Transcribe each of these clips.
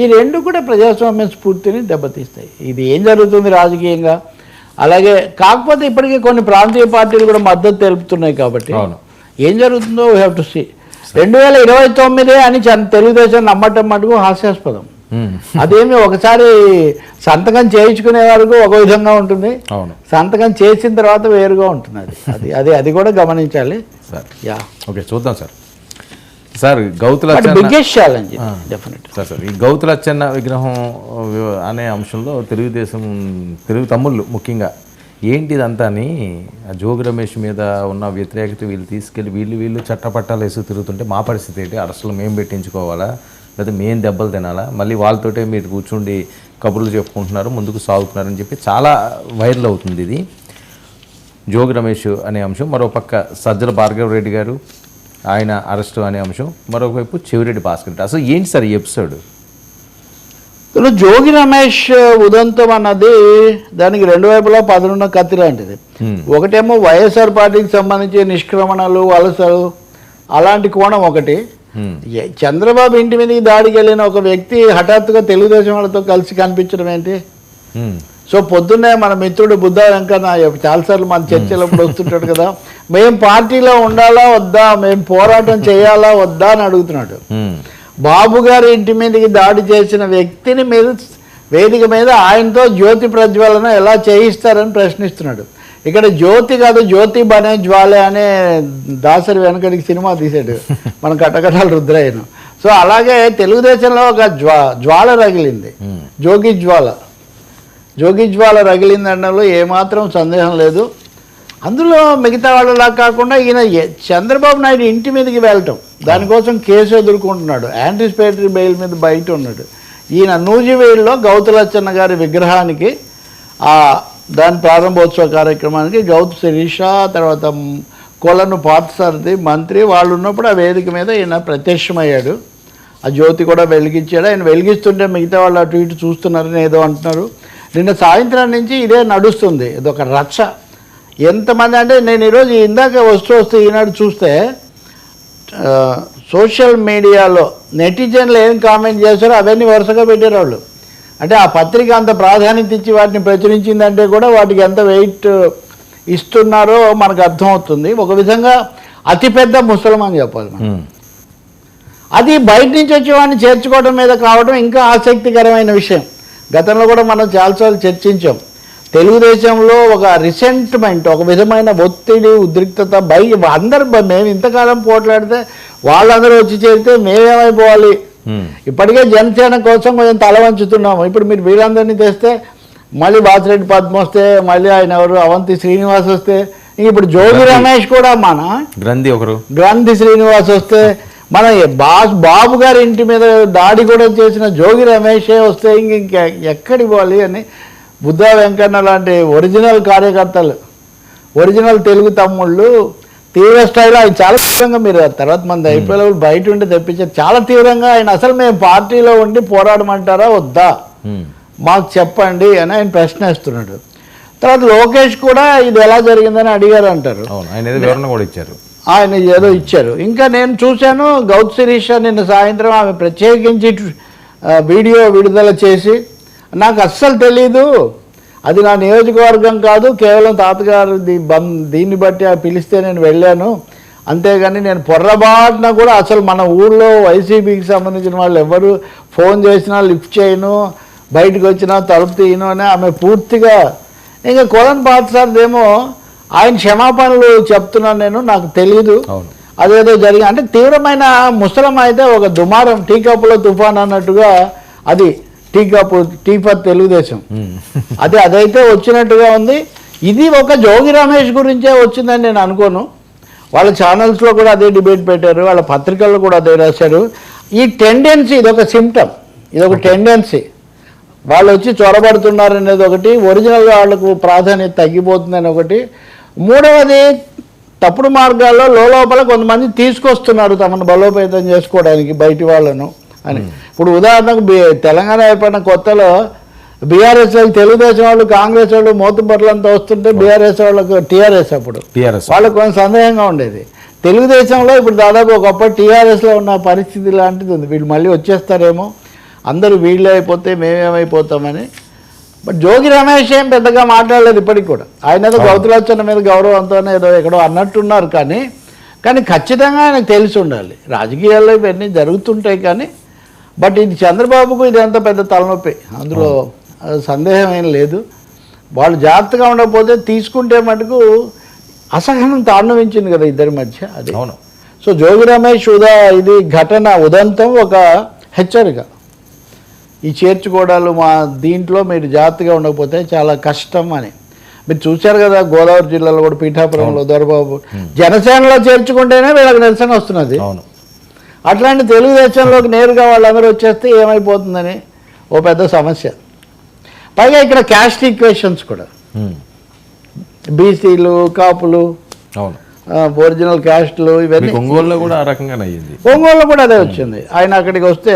ఈ రెండు కూడా ప్రజాస్వామ్య స్ఫూర్తిని దెబ్బతీస్తాయి. ఇది ఏం జరుగుతుంది రాజకీయంగా? అలాగే కాకపోతే ఇప్పటికీ కొన్ని ప్రాంతీయ పార్టీలు కూడా మద్దతు తెలుపుతున్నాయి కాబట్టి. ఏం జరుగుతుందో వీ హ్యావ్ టు సీ రెండు వేల ఇరవై తొమ్మిదే అని తెలుగుదేశం నమ్మటం మటుకు హాస్యాస్పదం. అదేమి ఒకసారి సంతకం చేయించుకునే వరకు ఒక విధంగా ఉంటుంది. సంతకం చేసిన తర్వాత వేరుగా ఉంటుంది అది అది అది అది కూడా గమనించాలి. సార్. యా. ఓకే చూద్దాం sir. Sir గౌతుల biggest challenge definite sir sir ఈ గౌతుల అచ్చన్న విగ్రహం అనే అంశంలో తెలుగుదేశం తెలుగు తమ్ముళ్ళు ముఖ్యంగా ఏంటి ఇదంతా అని ఆ జోగి రమేష్ మీద ఉన్న వ్యతిరేకత వీళ్ళు తీసుకెళ్ళి వీళ్ళు వీళ్ళు చట్టపట్టాలు వేసి తిరుగుతుంటే మా పరిస్థితి ఏంటి? అరెస్టులు మేము పెట్టించుకోవాలా? లేదా మేము దెబ్బలు తినాలా? మళ్ళీ వాళ్ళతోటే మీరు కూర్చుండి కబుర్లు చెప్పుకుంటున్నారు ముందుకు సాగుతున్నారని చెప్పి చాలా వైరల్ అవుతుంది ఇది. జోగి రమేష్ అనే అంశం. మరోపక్క సజ్జల భార్గవ రెడ్డి గారు ఆయన అరెస్టు అనే అంశం. మరోవైపు చెవిరెడ్డి భాస్కర్ అసలు ఏంటి సార్ ఈ ఎపిసోడ్? జోగి రమేష్ ఉదంతం అన్నది దానికి రెండు వైపులా పదనున్న కత్తి లాంటిది. ఒకటేమో వైఎస్ఆర్ పార్టీకి సంబంధించి నిష్క్రమణలు వలసలు అలాంటి కోణం ఒకటి. చంద్రబాబు ఇంటి మీదకి దాడికి వెళ్ళిన ఒక వ్యక్తి హఠాత్తుగా తెలుగుదేశం వాళ్ళతో కలిసి కనిపించడం ఏంటి? సో పొద్దున్నే మన మిత్రుడు బుద్ధ వెంకన్న చాలాసార్లు మన చర్చలప్పుడు వస్తుంటాడు కదా. మేం పార్టీలో ఉండాలా వద్దా? మేము పోరాటం చేయాలా వద్దా అని అడుగుతున్నాడు. బాబు గారి ఇంటి మీదకి దాడి చేసిన వ్యక్తిని మీరు వేదిక మీద ఆయనతో జ్యోతి ప్రజ్వలన ఎలా చేయిస్తారని ప్రశ్నిస్తున్నాడు. ఇక్కడ జ్యోతి కాదు జ్యోతి బనే జ్వాలే అనే దాసరి వెనకడికి సినిమా తీశాడు. మన కటకటాల రుద్రయ్యను. సో అలాగే తెలుగుదేశంలో ఒక జ్వా జ్వాల రగిలింది. జోగి జ్వాల. జోగి రగిలిందనడంలో ఏమాత్రం సందేహం లేదు. అందులో మిగతా వాళ్ళలా కాకుండా ఈయన చంద్రబాబు నాయుడు ఇంటి మీదకి వెళ్ళటం. దానికోసం కేసు ఎదుర్కొంటున్నాడు. యాంటిసిపేటరీ బెయిల్ మీద బయట ఉన్నాడు. ఈయన నూజివేడిలో గౌతులచ్చన్న గారి విగ్రహానికి ఆ దాని ప్రారంభోత్సవ కార్యక్రమానికి గౌత శిరీష తర్వాత కొలను పార్థసారథి మంత్రి వాళ్ళు ఉన్నప్పుడు ఆ వేదిక మీద ఈయన ప్రత్యక్షమయ్యాడు. ఆ జ్యోతి కూడా వెలిగించాడు. ఆయన వెలిగిస్తుంటే మిగతా వాళ్ళు అటు ఇటు చూస్తున్నారని ఏదో అంటున్నారు. నిన్న సాయంత్రం నుంచి ఇదే నడుస్తుంది. ఇదొక రచ్చ. ఎంతమంది అంటే నేను ఈరోజు ఇందాక వస్తూ వస్తూ ఈనాడు చూస్తే సోషల్ మీడియాలో నెటిజన్లు ఏం కామెంట్ చేశారో అవన్నీ వరుసగా పెట్టారు వాళ్ళు అంటే ఆ పత్రిక అంత ప్రాధాన్యత ఇచ్చి వాటిని ప్రచురించిందంటే కూడా వాటికి ఎంత వెయిట్ ఇస్తున్నారో మనకు అర్థమవుతుంది. ఒక విధంగా అతిపెద్ద ముసలమాన్ చెప్పాలి మనం. అది బయట నుంచి వచ్చేవాడిని చేర్చుకోవడం మీద కావడం ఇంకా ఆసక్తికరమైన విషయం. గతంలో కూడా మనం చాలాసార్లు చర్చించాం. తెలుగుదేశంలో ఒక రిసెంట్మెంట్ ఒక విధమైన ఒత్తిడి ఉద్రిక్తత బై అందరు మేము ఇంతకాలం పోట్లాడితే వాళ్ళందరూ వచ్చి చేరితే మేమేమైపోవాలి? ఇప్పటికే జనసేన కోసం కొంచెం తల వంచుతున్నాము. ఇప్పుడు మీరు వీళ్ళందరినీ తెస్తే మళ్ళీ బాసిరెడ్డి పద్మ వస్తే మళ్ళీ ఆయన ఎవరు? అవంతి శ్రీనివాస్ వస్తే ఇప్పుడు జోగి రమేష్ కూడా మన గ్రంథి ఒకరు. గ్రంథి శ్రీనివాస్ వస్తే మన బాబు గారి ఇంటి మీద దాడి కూడా చేసిన జోగి రమేషే వస్తే ఇంక ఇంక ఎక్కడికి పోవాలి అని బుద్ధ వెంకన్న లాంటి ఒరిజినల్ కార్యకర్తలు ఒరిజినల్ తెలుగు తమ్ముళ్ళు తీవ్ర స్థాయిలో ఆయన చాలా తీవ్రంగా మీరు తర్వాత మన ఐపీఎల్ బయట ఉండి తెప్పించారు. చాలా తీవ్రంగా ఆయన అసలు మేము పార్టీలో ఉండి పోరాడమంటారా వద్దా. మాకు చెప్పండి అని ఆయన ప్రశ్న వేస్తున్నాడు. తర్వాత లోకేష్ కూడా ఇది ఎలా జరిగిందని అడిగారు అంటారు అవును ఆయన వివరణ కూడా ఇచ్చారు. ఆయన ఏదో ఇచ్చారు. ఇంకా నేను చూశాను గౌత్ శిరీష నిన్న సాయంత్రం ఆమె ప్రత్యేకించి వీడియో విడుదల చేసి నాకు అస్సలు తెలీదు. అది నా నియోజకవర్గం కాదు కేవలం తాతగారు దీ- బం దీన్ని బట్టి ఆ పిలిస్తే నేను వెళ్ళాను. అంతేగాని నేను పొర్రబాటున కూడా అసలు మన ఊళ్ళో వైసీపీకి సంబంధించిన వాళ్ళు ఎవరు ఫోన్ చేసినా లిఫ్ట్ చేయను బయటకు వచ్చినా తలుపు తీయను అని ఆమె పూర్తిగా ఇంకా కొలన్ పాత్సార్దేమో ఆయన క్షమాపణలు చెప్తున్నాను నేను నాకు తెలీదు. అదేదో జరిగి అంటే తీవ్రమైన ముసలం అయితే ఒక దుమారం టీ కప్పులో తుఫాన్ అన్నట్టుగా అది tea cup tea for Telugudesam. మ్మ్. అది అదైతే వచ్చినట్టుగా ఉంది. ఇది ఒక జోగి రమేష్ గురించే వచ్చిందని నేను అనుకోను. వాళ్ళ ఛానల్స్లో కూడా అదే డిబేట్ పెట్టారు వాళ్ళ పత్రికల్లో కూడా అదే రాశారు. ఈ టెండెన్సీ ఇది ఒక సిమ్టమ్ ఇది ఒక టెండెన్సీ వాళ్ళు వచ్చి చొరబడుతున్నారు అనేది ఒకటి ఒరిజినల్గా వాళ్ళకు ప్రాధాన్యత తగ్గిపోతుందని ఒకటి. మూడవది తప్పుడు మార్గాల్లో లోపల కొంతమంది తీసుకొస్తున్నారు తమను బలోపేతం చేసుకోవడానికి బయటి వాళ్ళను అని. ఇప్పుడు ఉదాహరణకు తెలంగాణ ఏర్పడిన కొత్తలో బీఆర్ఎస్ వాళ్ళు తెలుగుదేశం వాళ్ళు కాంగ్రెస్ వాళ్ళు మోతుబర్లంతా వస్తుంటే బీఆర్ఎస్ వాళ్ళకు టీఆర్ఎస్ అప్పుడు. టిఆర్ఎస్. వాళ్ళకు కొంచెం సందేహంగా ఉండేది. తెలుగుదేశంలో ఇప్పుడు దాదాపు ఒకప్పుడు టీఆర్ఎస్లో ఉన్న పరిస్థితి లాంటిది ఉంది. వీళ్ళు మళ్ళీ వచ్చేస్తారేమో. అందరూ వీళ్ళే అయిపోతే మేమేమైపోతామని బట్ జోగి రమేష్ ఏం పెద్దగా మాట్లాడలేదు ఇప్పటికి కూడా. ఆయన ఏదో గౌతులచ్చన్న మీద గౌరవంతో ఏదో ఎక్కడో అన్నట్టున్నారు కానీ కానీ ఖచ్చితంగా ఆయనకు తెలిసి ఉండాలి. రాజకీయాల్లో ఇవన్నీ జరుగుతుంటాయి కానీ బట్ ఇది చంద్రబాబుకు ఇది అంత పెద్ద తలనొప్పి. అందులో సందేహం ఏం లేదు. వాళ్ళు జాగ్రత్తగా ఉండకపోతే తీసుకుంటే మటుకు అసహనం తాండవించింది కదా ఇద్దరి మధ్య అది. అవును. సో జోగి రమేష్ ఉదా ఇది ఘటన ఉదంతం ఒక హెచ్చరిక. ఈ చేర్చుకోవడాలు మా దీంట్లో మీరు జాగ్రత్తగా ఉండకపోతే చాలా కష్టం అని. మీరు చూశారు కదా గోదావరి జిల్లాలో కూడా పీఠాపురంలో దొరబాబు. జనసేనలో చేర్చుకుంటేనే వీళ్ళకి నిరసన వస్తున్నది. అట్లాంటి తెలుగుదేశంలోకి నేరుగా వాళ్ళందరూ వచ్చేస్తే ఏమైపోతుందని ఓ పెద్ద సమస్య. పైగా ఇక్కడ క్యాస్ట్ ఈక్వేషన్స్ కూడా. బీసీలు కాపులు ఒరిజినల్ క్యాస్ట్లు ఇవన్నీ ఒంగోలులో కూడా ఆ రకంగానే అయ్యింది. ఒంగోలులో కూడా అదే వచ్చింది. ఆయన అక్కడికి వస్తే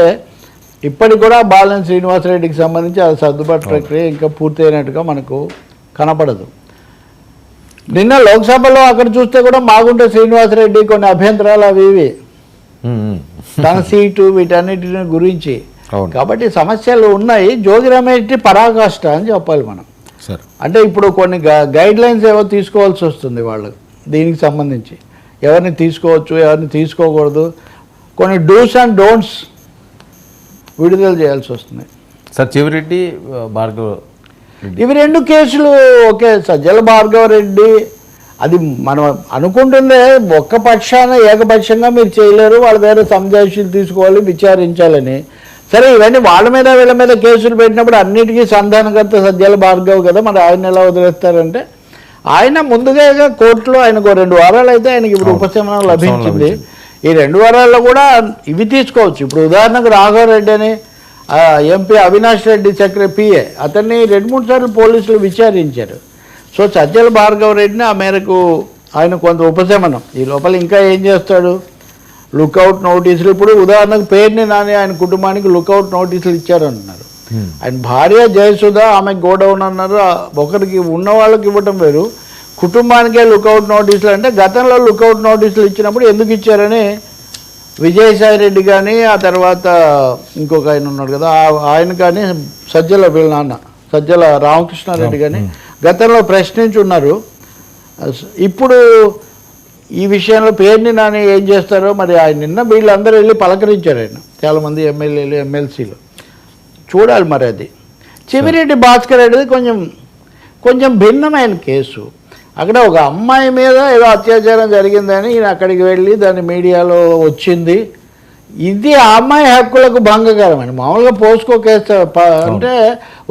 ఇప్పటికి కూడా బాలన్ శ్రీనివాసరెడ్డికి సంబంధించి ఆ సర్దుబాటు ప్రక్రియ ఇంకా పూర్తయినట్టుగా మనకు కనపడదు. నిన్న లోక్సభలో అక్కడ చూస్తే కూడా మాగుంట శ్రీనివాసరెడ్డి కొన్ని అభ్యంతరాలు అవి ఇవి. తన సీటు వీటన్నిటిని గురించి. కాబట్టి సమస్యలు ఉన్నాయి. జోగి రమేష్ పరాకాష్ట అని చెప్పాలి మనం. సరే. అంటే ఇప్పుడు కొన్ని గైడ్ లైన్స్ ఏవో తీసుకోవాల్సి వస్తుంది వాళ్ళకి దీనికి సంబంధించి. ఎవరిని తీసుకోవచ్చు ఎవరిని తీసుకోకూడదు. కొన్ని డూస్ అండ్ డోంట్స్ విడుదల చేయాల్సి వస్తుంది. సార్ చెవిరెడ్డి భార్గవ్ ఇవి రెండు కేసులు ఒకే సజ్జల భార్గవ రెడ్డి అది మనం అనుకుంటుందే ఒక్క పక్షాన ఏకపక్షంగా మీరు చేయలేరు వాళ్ళ దగ్గర సంజాయిషీలు తీసుకోవాలి విచారించాలని. సరే ఇవన్నీ వాళ్ళ మీద వీళ్ళ మీద కేసులు పెట్టినప్పుడు అన్నిటికీ సంధానకర్త సజ్జల భార్గవ్ కదా మరి ఆయన ఎలా వదిలేస్తారంటే? ఆయన ముందుగా కోర్టులో ఆయనకు రెండు వారాలు అయితే ఆయనకి ఇప్పుడు ఉపశమనం లభించింది. ఈ రెండు వారాల్లో కూడా ఇవి తీసుకోవచ్చు. ఇప్పుడు ఉదాహరణకు రాఘవరెడ్డి అని ఎంపీ అవినాష్ రెడ్డి చక్ర పిఏ అతన్ని రెండు మూడు సార్లు పోలీసులు విచారించారు. సో సజ్జల భార్గవ రెడ్డిని ఆ మేరకు ఆయన కొంత ఉపశమనం. ఈ లోపల ఇంకా ఏం చేస్తాడు? లుకౌట్ నోటీసులు. ఇప్పుడు ఉదాహరణకు పేరుని నాని ఆయన కుటుంబానికి లుకౌట్ నోటీసులు ఇచ్చారంటున్నారు. ఆయన భార్య జయసుధ ఆమె గోడౌన్ అన్నారు. ఒకరికి ఉన్న వాళ్ళకి ఇవ్వటం వేరు. కుటుంబానికే లుకౌట్ నోటీసులు అంటే గతంలో లుకౌట్ నోటీసులు ఇచ్చినప్పుడు ఎందుకు ఇచ్చారని విజయసాయి రెడ్డి కానీ ఆ తర్వాత ఇంకొక ఆయన ఉన్నాడు కదా ఆయన కానీ సజ్జల వీళ్ళ నాన్న సజ్జల రామకృష్ణారెడ్డి కానీ గతంలో ప్రశ్నించి ఉన్నారు ఇప్పుడు ఈ విషయంలో పేరుని నాని ఏం చేస్తారో మరి ఆయన నిన్న వీళ్ళందరూ వెళ్ళి పలకరించారు ఆయన చాలామంది ఎమ్మెల్యేలు ఎమ్మెల్సీలు. చూడాలి మరి అది. చెవిరెడ్డి భాస్కర్ రెడ్డిది కొంచెం కొంచెం భిన్నమైన కేసు. అక్కడ ఒక అమ్మాయి మీద ఏదో అత్యాచారం జరిగిందని ఈయన అక్కడికి వెళ్ళి దాని మీడియాలో వచ్చింది. ఇది ఆ అమ్మాయి హక్కులకు భంగకరమని మామూలుగా పోస్కో కేసు అంటే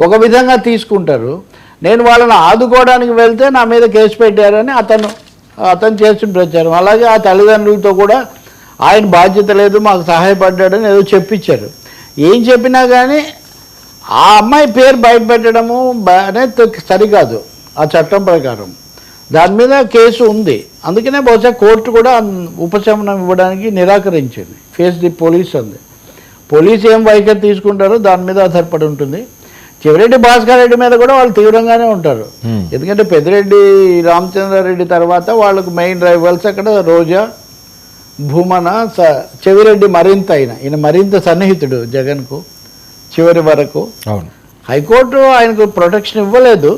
ఒక విధంగా తీసుకుంటారు. నేను వాళ్ళని ఆదుకోవడానికి వెళ్తే నా మీద కేసు పెట్టారని అతను అతను చేసిన ప్రచారం. అలాగే ఆ తల్లిదండ్రులతో కూడా ఆయన బాధ్యత లేదు మాకు సహాయపడ్డాడని ఏదో చెప్పించారు. ఏం చెప్పినా కానీ ఆ అమ్మాయి పేరు బయట పెట్టడము అనేది సరికాదు ఆ చట్టం ప్రకారం. దాని మీద కేసు ఉంది. అందుకనే బహుశా కోర్టు కూడా ఉపశమనం ఇవ్వడానికి నిరాకరించింది. ఫేస్ ది పోలీస్ అంది. పోలీస్ ఏం వైఖరి తీసుకుంటారో దాని మీద ఆధారపడి ఉంటుంది. చివరెడ్డి భాస్కర్ రెడ్డి మీద కూడా వాళ్ళు తీవ్రంగానే ఉంటారు. ఎందుకంటే పెద్దిరెడ్డి రామచంద్రారెడ్డి తర్వాత వాళ్ళకు మెయిన్ రైవల్స్ అక్కడ రోజా భూమన స చెవిరెడ్డి మరింత అయిన. ఈయన మరింత సన్నిహితుడు జగన్కు చివరి వరకు. అవును. హైకోర్టు ఆయనకు ప్రొటెక్షన్ ఇవ్వలేదు.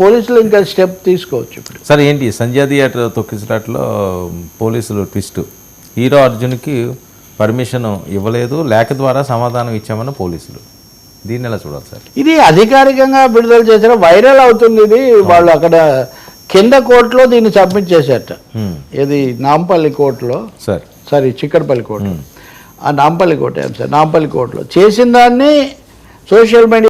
పోలీసులు ఇంకా స్టెప్ తీసుకోవచ్చు ఇప్పుడు. సార్ ఏంటి? సంజయ్ థియేటర్ తొక్కిసలాట్లో పోలీసులు ట్విస్ట్. హీరో అర్జున్కి పర్మిషన్ ఇవ్వలేదు లేఖ ద్వారా సమాధానం ఇచ్చామని పోలీసులు. దీన్ని ఎలా చూడాలి సార్? ఇది అధికారికంగా విడుదల చేసిన వైరల్ అవుతుంది ఇది. వాళ్ళు అక్కడ కింద కోర్టులో దీన్ని సబ్మిట్ చేశారట. ఇది నాంపల్లి కోర్టులో? సార్. Sorry Chikkadpally court. ఆ నాంపల్లి కోర్టు ఏం సార్ నాంపల్లి కోర్టులో. చేసిన దాన్ని సోషల్ మీడియా